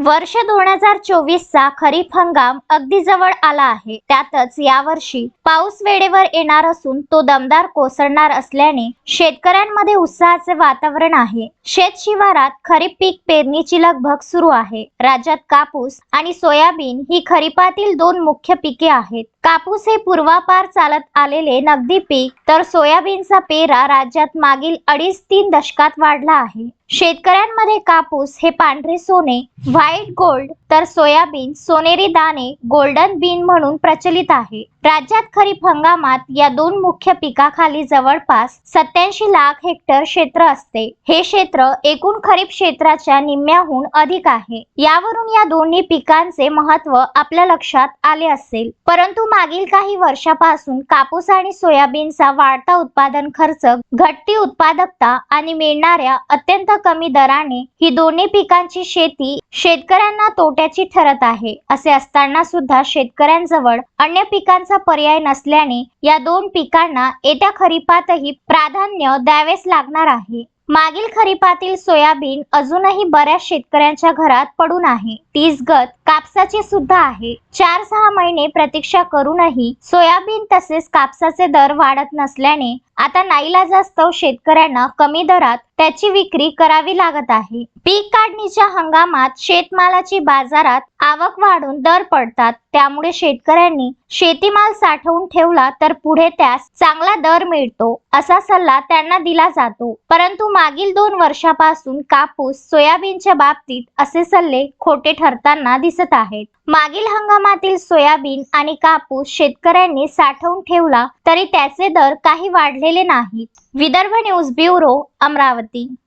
वर्ष दोन हजार चोवीसचा खरीप हंगाम अगदी जवळ आला आहे. त्यातच यावर्षी पाऊस वेळेवर येणार असून तो दमदार कोसळणार असल्याने शेतकऱ्यांमध्ये उत्साहाचे वातावरण आहे. शेत शिवारात खरीप पीक पेरणीची लगभग सुरू आहे. राज्यात कापूस आणि सोयाबीन ही खरीपातील दोन मुख्य पिके आहेत. कापूस हे पूर्वापार चालत आलेले नगदी पीक तर सोयाबीनचा पेरा राज्यात मागील अडीच तीन दशकात वाढला आहे. शेतकऱ्यांमध्ये कापूस हे पांढरे सोने व्हाईट गोल्ड तर सोयाबीन सोनेरी दाणे गोल्डन बीन म्हणून प्रचलित आहे. राज्यात खरीप हंगामात या दोन मुख्य पिकाखाली जवळपास सत्याऐंशी लाख हेक्टर क्षेत्र असते. हे क्षेत्र एकूण खरीप क्षेत्राच्या निम्म्याहून अधिक आहे. यावरून या दोन्ही पिकांचे महत्त्व आपल्या लक्षात आले असेल. परंतु मागील काही वर्षापासून कापूस आणि सोयाबीनचा वाढता उत्पादन खर्च घटती उत्पादकता आणि मिळणाऱ्या अत्यंत कमी दराने ही दोन्ही पिकांची शेती शेतकऱ्यांना तोट्याची ठरत आहे असे असताना सुद्धा शेतकऱ्यांजवळ अन्य पिकांचा पर्याय नसल्याने या दोन पिकांना येत्या खरीपातही प्राधान्य द्यावेच लागणार आहे. मागील खरीपातील सोयाबीन अजूनही बऱ्याच शेतकऱ्यांच्या घरात पडून आहे. तीच गत कापसाची सुद्धा आहे. चार सहा महिने प्रतीक्षा करूनही सोयाबीन तसेच कापसाचे दर वाढत नसल्याने आता नाईलाजास्तव शेतकऱ्यांना कमी दरात त्याची विक्री करावी लागत आहे. पीक काढणीच्या हंगामात शेतमालाची बाजारात आवक वाढून दर पडतात. त्यामुळे शेतकऱ्यांनी शेतीमाल साठवून ठेवला तर पुढे त्यास चांगला दर मिळतो असा सल्ला त्यांना दिला जातो. परंतु मागील दोन वर्षापासून कापूस सोयाबीनच्या बाबतीत असे सल्ले खोटे ठरताना दिसत आहेत. मागील हंगामातील सोयाबीन आणि कापूस शेतकऱ्यांनी साठवून ठेवला तरी त्याचे दर काही वाढलेले नाहीत. Vidarbha news bureau Amravati. ating